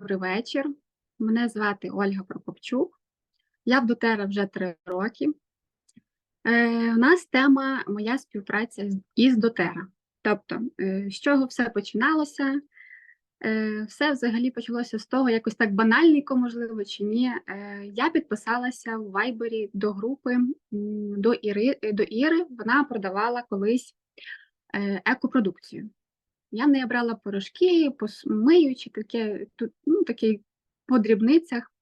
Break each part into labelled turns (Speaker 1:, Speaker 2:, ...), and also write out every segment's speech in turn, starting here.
Speaker 1: добрий вечір. Мене звати Ольга Прокопчук. Я в дотера вже три роки. Е, у нас тема моя співпраця із дотера. Тобто, е, з чого все починалося? Е, все взагалі почалося з того, якось так банальненько, можливо, чи ні. Е, я підписалася в Вайбері до групи до Іри, до Іри. Вона продавала колись е, екопродукцію. Я в неї брала порошки, пос- миючі, таке, тут, ну, такі по дрібницях.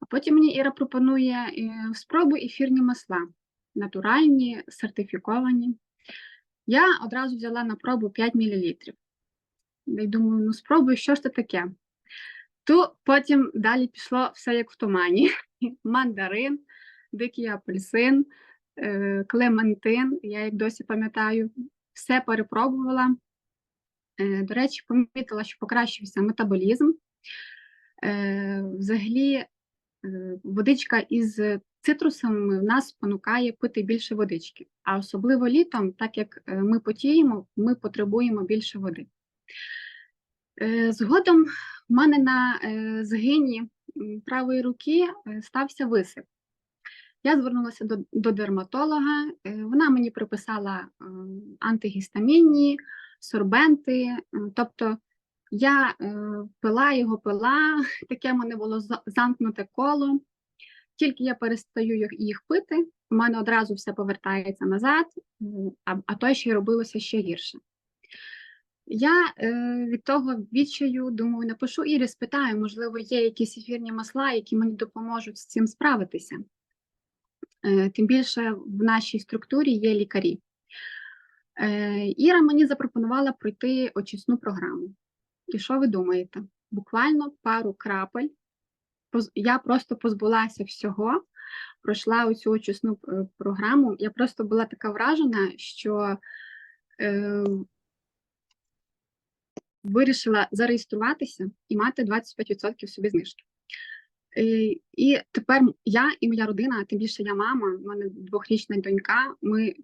Speaker 1: А потім мені Іра пропонує е, спробу ефірні масла, натуральні, сертифіковані. Я одразу взяла на пробу 5 мл. І думаю, ну спробую, що ж це таке. То потім далі пішло все як в тумані: мандарин, дикий апельсин, е, клементин, я як досі пам'ятаю, все перепробувала. Е, До речі, помітила, що покращився метаболізм. Е, Взагалі, е, водичка із цитрусами в нас спонукає пити більше водички. А особливо літом, так як ми потіємо, ми потребуємо більше води. Згодом в мене на згині правої руки стався висип. Я звернулася до, до дерматолога, вона мені приписала е, антигістамінні, сорбенти. е, Тобто я е, пила його пила, таке в мене було замкнуте коло. Тільки я перестаю їх, пити, у мене одразу все повертається назад, а то ще й робилося ще гірше. Я е, від того відчаю, думаю, напишу Ірі, спитаю, можливо, є якісь ефірні масла, які мені допоможуть з цим справитися. Е, тим більше в нашій структурі є лікарі. Е, Іра мені запропонувала пройти очисну програму. І що ви думаєте? Буквально пару крапель. Я просто позбулася всього, пройшла оцю очисну е, програму. Я просто була така вражена, що е, вирішила зареєструватися і мати 25% собі знижки. Е, І тепер я і моя родина, тим більше я мама, в мене двохрічна донька. Ми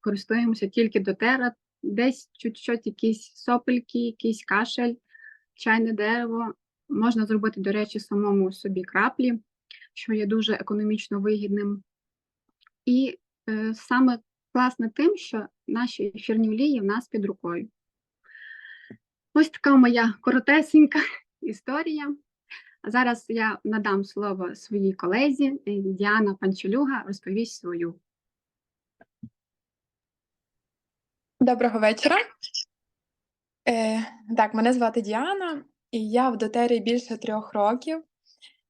Speaker 1: користуємося тільки до тера, десь чуть-чуть якісь сопельки, якийсь кашель, чайне дерево. Можна зробити, до речі, самому собі краплі, що є дуже економічно вигідним. І е, саме класне тим, що наші ефірні олії в нас під рукою. Ось така моя коротесенька історія. Зараз я надам слово своїй колезі е, Діана Панчелюга розповість свою.
Speaker 2: Доброго вечора. Е, так, мене звати Діана, і я в дотері більше трьох років.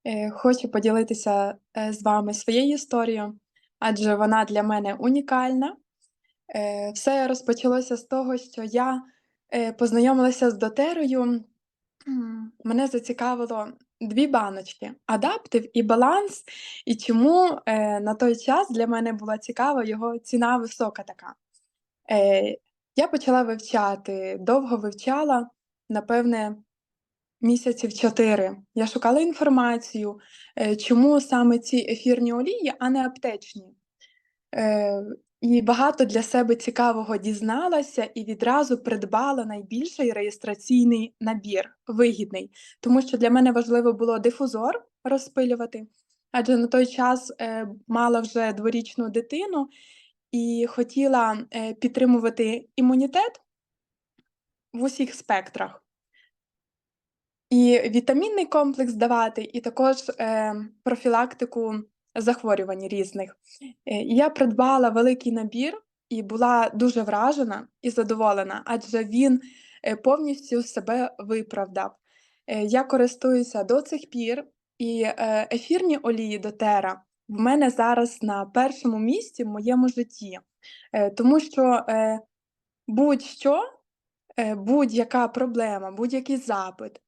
Speaker 2: Е, хочу поділитися е, з вами своєю історією, адже вона для мене унікальна. Е, все розпочалося з того, що я е, познайомилася з дотерою. Мене зацікавило дві баночки: адаптив і баланс. І чому е, на той час для мене була цікава його ціна висока така. Е, я почала вивчати, довго вивчала, напевне, місяців чотири. Я шукала інформацію, е, чому саме ці ефірні олії, а не аптечні. Е, і багато для себе цікавого дізналася і відразу придбала найбільший реєстраційний набір, вигідний, тому що для мене важливо було дифузор розпилювати, адже на той час е, мала вже дворічну дитину і хотіла е, підтримувати імунітет в усіх спектрах. І вітамінний комплекс давати, і також е, профілактику захворювань різних. Е, я придбала великий набір і була дуже вражена і задоволена, адже він е, повністю себе виправдав. Я користуюся до цих пір, і ефірні олії дотера в мене зараз на першому місці в моєму житті, Е, тому що е, будь-що, е, будь-яка проблема, будь-який запит,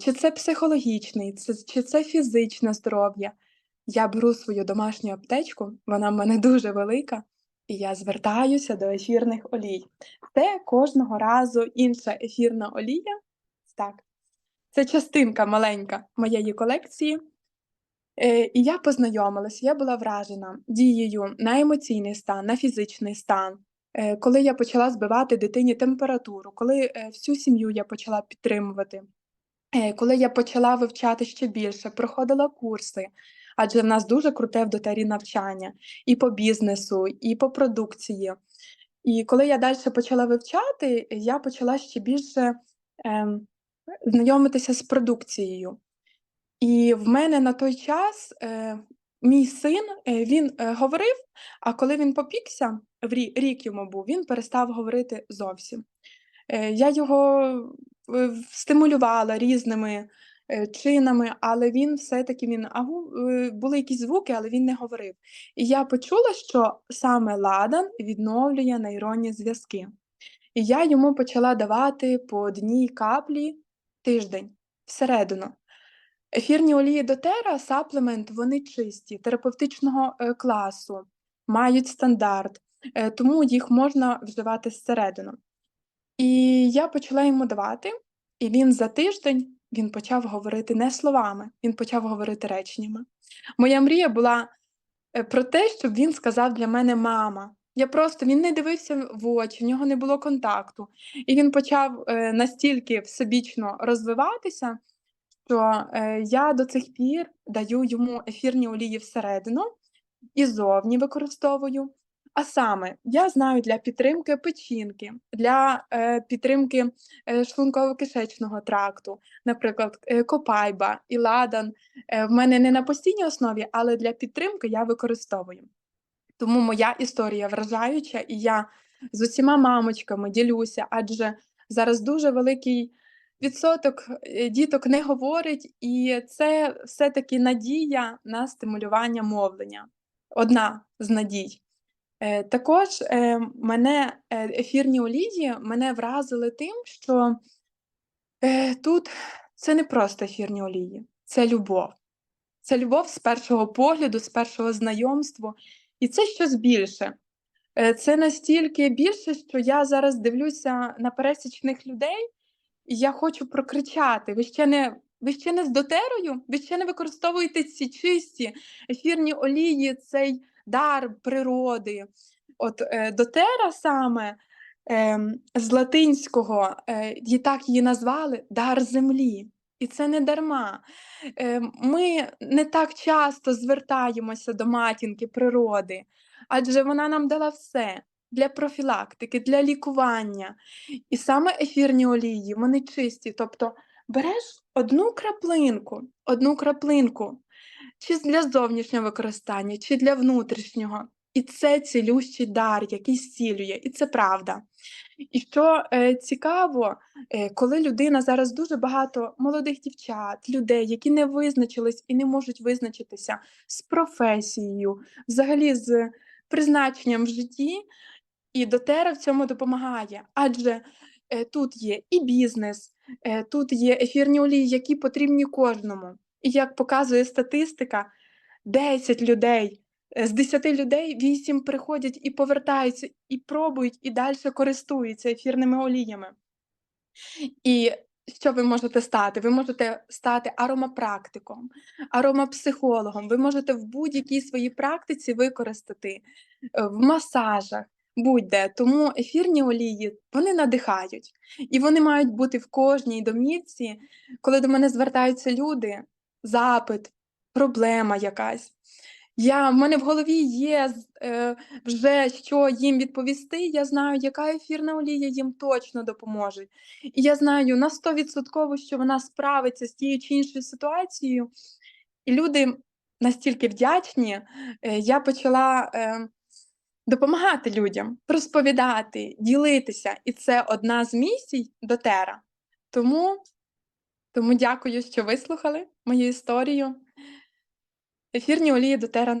Speaker 2: чи це психологічний, чи це фізичне здоров'я. Я беру свою домашню аптечку, вона в мене дуже велика, і я звертаюся до ефірних олій. Це кожного разу інша ефірна олія. Так, це частинка маленька моєї колекції. Е, І я познайомилася, я була вражена дією на емоційний стан, на фізичний стан. Е, Коли я почала збивати дитині температуру, коли е, всю сім'ю я почала підтримувати. Коли я почала вивчати ще більше, проходила курси, адже в нас дуже круте в дотері навчання і по бізнесу, і по продукції. І коли я далі почала вивчати, я почала ще більше ем, знайомитися з продукцією. І в мене на той час е, мій син е, він е, говорив, а коли він попікся, в рі- рік йому був, він перестав говорити зовсім. Е, Я його е, стимулювала різними е, чинами, але він все-таки він агу, е, були якісь звуки, але він не говорив. І я почула, що саме ладан відновлює нейронні зв'язки. І я йому почала давати по одній каплі тиждень всередину. Ефірні олії дотера, саплемент, вони чисті, терапевтичного е, класу, мають стандарт, е, тому їх можна вживати зсередину. І я почала йому давати, і він за тиждень він почав говорити не словами, він почав говорити реченнями. Моя мрія була е, про те, щоб він сказав для мене мама. Я просто він не дивився в очі, в нього не було контакту. І він почав настільки всебічно розвиватися, що е, я до цих пір даю йому ефірні олії всередину і зовні використовую. А саме, я знаю для підтримки печінки, для е, підтримки е, шлунково-кишечного тракту, наприклад, е, копайба і ладан. Е, в мене не на постійній основі, але для підтримки я використовую. Тому моя історія вражаюча, і я з усіма мамочками ділюся, адже зараз дуже великий відсоток е, діток не говорить, і це все-таки надія на стимулювання мовлення. Одна з надій. Е, Також е, мене ефірні олії мене вразили тим, що тут це не просто ефірні олії, це любов. Це любов з першого погляду, з першого знайомства, і це щось більше. Це настільки більше, що я зараз дивлюся на пересічних людей, я хочу прокричати: ви ще не, ви ще не з дотерою, ви ще не використовуєте ці чисті ефірні олії, цей дар природи. От е, дотера саме ем, з латинського, е, і так її назвали дар землі. І це не дарма. Е, Ми не так часто звертаємося до матінки природи, адже вона нам дала все для профілактики, для лікування. І саме ефірні олії, вони чисті. Тобто береш одну краплинку, одну краплинку, чи для зовнішнього використання, чи для внутрішнього. І це цілющий дар, який зцілює, і це правда. І що е, цікаво, е, коли людина зараз дуже багато молодих дівчат, людей, які не визначились і не можуть визначитися з професією, взагалі з призначенням в житті, і дотера в цьому допомагає. Адже е, тут є і бізнес, е, тут є ефірні олії, які потрібні кожному. І як показує статистика, 10 людей е, з 10 людей 8 приходять і повертаються, і пробують, і далі користуються ефірними оліями. І що ви можете стати? Ви можете стати аромапрактиком, аромапсихологом. Ви можете в будь-якій своїй практиці використати в масажах, будь-де. Тому ефірні олії вони надихають, і вони мають бути в кожній домівці. Коли до мене звертаються люди, запит, проблема якась. Я, в мене в голові є е, вже що їм відповісти. Я знаю, яка ефірна олія їм точно допоможе. І я знаю на 100%, що вона справиться з тією чи іншою ситуацією. І люди настільки вдячні, е, я почала е, допомагати людям, розповідати, ділитися. І це одна з місій дотера. Тому, тому дякую, що вислухали мою історію. Ефірні олії дотера